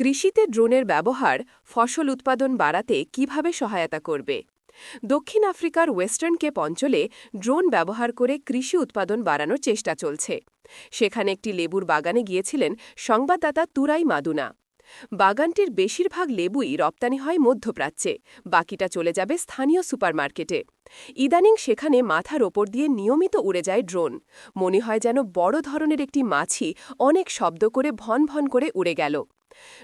কৃষিতে ড্রোনের ব্যবহার ফসল উৎপাদন বাড়াতে কীভাবে সহায়তা করবে? দক্ষিণ আফ্রিকার ওয়েস্টার্ন কেপ অঞ্চলে ড্রোন ব্যবহার করে কৃষি উৎপাদন বাড়ানোর চেষ্টা চলছে। সেখানে একটি লেবুর বাগানে গিয়েছিলেন সংবাদদাতা তুরাই মাদুনা। বাগানটির বেশিরভাগ লেবুই রপ্তানি হয় মধ্যপ্রাচ্যে, বাকিটা চলে যাবে স্থানীয় সুপারমার্কেটে। ইদানিং সেখানে মাথার ওপর দিয়ে নিয়মিত উড়ে যায় ড্রোন। মনে হয় যেন বড় ধরনের একটি মাছি অনেক শব্দ করে ভন ভন করে উড়ে গেল।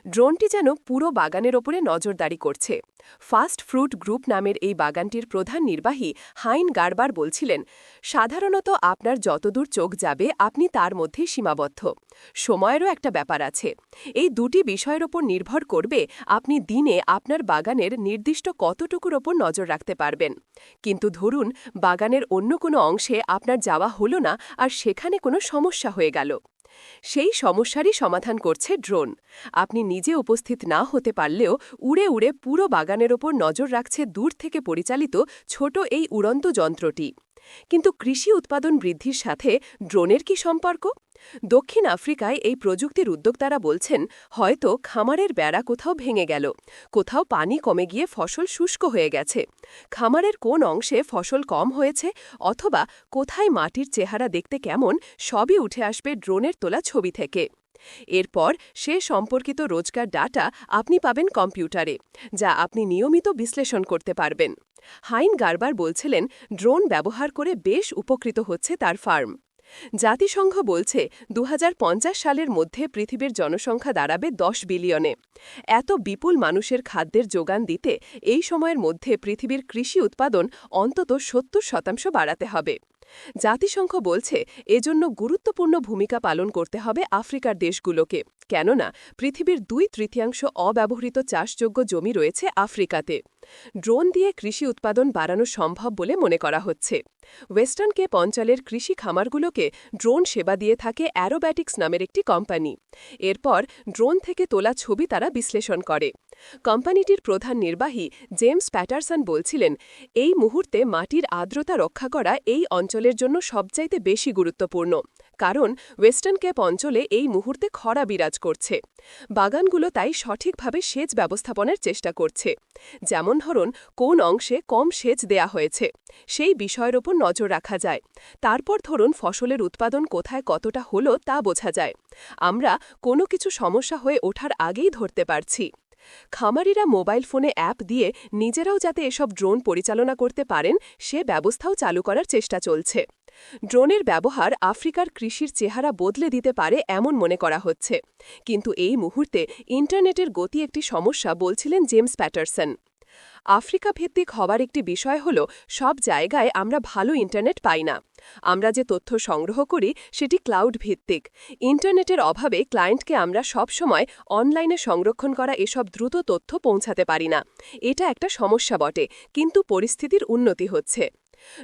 ড্রোনটি যেন পুরো বাগানের ওপরে নজরদারি করছে। ফাস্ট ফ্রুট গ্রুপ নামের এই বাগানটির প্রধান নির্বাহী হাইন গারবার বলছিলেন, সাধারণত আপনার যতদূর চোখ যাবে, আপনি তার মধ্যে সীমাবদ্ধ। সময়েরও একটা ব্যাপার আছে। এই দুটি বিষয়ের ওপর নির্ভর করবে আপনি দিনে আপনার বাগানের নির্দিষ্ট কতটুকুর ওপর নজর রাখতে পারবেন। কিন্তু ধরুন, বাগানের অন্য কোনো অংশে আপনার যাওয়া হলো না আর সেখানে কোনো সমস্যা হয়ে গেল। সেই সমস্যারই সমাধান করছে ড্রোন। আপনি নিজে উপস্থিত না হতে পারলেও উড়ে উড়ে পুরো বাগানের ওপর নজর রাখছে দূর থেকে পরিচালিত ছোট এই উড়ন্ত যন্ত্রটি। কিন্তু কৃষি উৎপাদন বৃদ্ধির সাথে ড্রোনের কি সম্পর্ক? দক্ষিণ আফ্রিকায় এই প্রযুক্তির উদ্যোক্তারা বলছেন, হয়তো খামারের বেড়া কোথাও ভেঙে গেল, কোথাও পানি কমে গিয়ে ফসল শুষ্ক হয়ে গেছে। খামারের কোন অংশে ফসল কম হয়েছে অথবা কোথায় মাটির চেহারা দেখতে কেমন সবই উঠে আসবে ড্রোনের তোলা ছবি থেকে। এরপর সে সম্পর্কিত রোজকার ডাটা আপনি পাবেন কম্পিউটারে, যা আপনি নিয়মিত বিশ্লেষণ করতে পারবেন। হাইন গারবার বলছিলেন, ড্রোন ব্যবহার করে বেশ উপকৃত হচ্ছে তার ফার্ম। জাতিসংঘ বলছে দু হাজার পঞ্চাশ সালের মধ্যে পৃথিবীর জনসংখ্যা দাঁড়াবে দশ বিলিয়নে। এত বিপুল মানুষের খাদ্যের যোগান দিতে এই সময়ের মধ্যে পৃথিবীর কৃষি উৎপাদন অন্তত সত্তর শতাংশ বাড়াতে হবে। জাতিসংঘ বলছে, এজন্য গুরুত্বপূর্ণ ভূমিকা পালন করতে হবে আফ্রিকার দেশগুলোকে, কেননা পৃথিবীর দুই তৃতীয়াংশ অব্যবহৃত চাষযোগ্য জমি রয়েছে আফ্রিকাতে। ড্রোন দিয়ে কৃষি উৎপাদন বাড়ানো সম্ভব বলে মনে করা হচ্ছে। ওয়েস্টার্ন কেপ অঞ্চলের কৃষি খামারগুলোকে ড্রোন সেবা দিয়ে থাকে অ্যারোব্যাটিক্স নামের একটি কোম্পানি। এরপর ড্রোন থেকে তোলা ছবি তারা বিশ্লেষণ করে। কোম্পানিটির প্রধান নির্বাহী জেমস প্যাটারসন বলছিলেন, এই মুহূর্তে মাটির আর্দ্রতা রক্ষা করা এই অঞ্চলের জন্য সবচাইতে বেশি গুরুত্বপূর্ণ, কারণ ওয়েস্টার্ন ক্যাপ অঞ্চলে এই মুহূর্তে খরা বিরাজ করছে। বাগানগুলো তাই সঠিকভাবে সেচ ব্যবস্থাপনার চেষ্টা করছে। যেমন ধরুন, কোন অংশে কম সেচ দেয়া হয়েছে, সেই বিষয়ের ওপর নজর রাখা যায়। তারপর ধরুন, ফসলের উৎপাদন কোথায় কতটা হলো তা বোঝা যায়। আমরা কোনো কিছু সমস্যা হয়ে ওঠার আগেই ধরতে পারছি। খামারিরা মোবাইল ফোনে অ্যাপ দিয়ে নিজেরাও যাতে এসব ড্রোন পরিচালনা করতে পারেন, সে ব্যবস্থাও চালু করার চেষ্টা চলছে। ড্রোনের ব্যবহার আফ্রিকার কৃষির চেহারা বদলে দিতে পারে এমন মনে করা হচ্ছে। কিন্তু এই মুহূর্তে ইন্টারনেটের গতি একটি সমস্যা বলছিলেন জেমস প্যাটারসন। আফ্রিকা ভিত্তিক হওয়ার একটি বিষয় হল, সব জায়গায় আমরা ভালো ইন্টারনেট পাই না। আমরা যে তথ্য সংগ্রহ করি, সেটি ক্লাউড ভিত্তিক ইন্টারনেটের অভাবে ক্লায়েন্টকে আমরা সব সময় অনলাইনে সংরক্ষণ করা এসব দ্রুত তথ্য পৌঁছাতে পারি না। এটা একটা সমস্যা বটে, কিন্তু পরিস্থিতির উন্নতি হচ্ছে।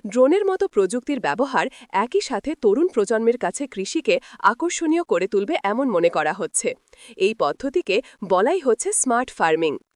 ড্রোনের মতো প্রযুক্তির ব্যবহার একই সাথে তরুণ প্রজন্মের কাছে কৃষিকে আকর্ষণীয় করে তুলবে এমন মনে করা হচ্ছে। এই পদ্ধতিকে বলাই হচ্ছে স্মার্ট ফার্মিং।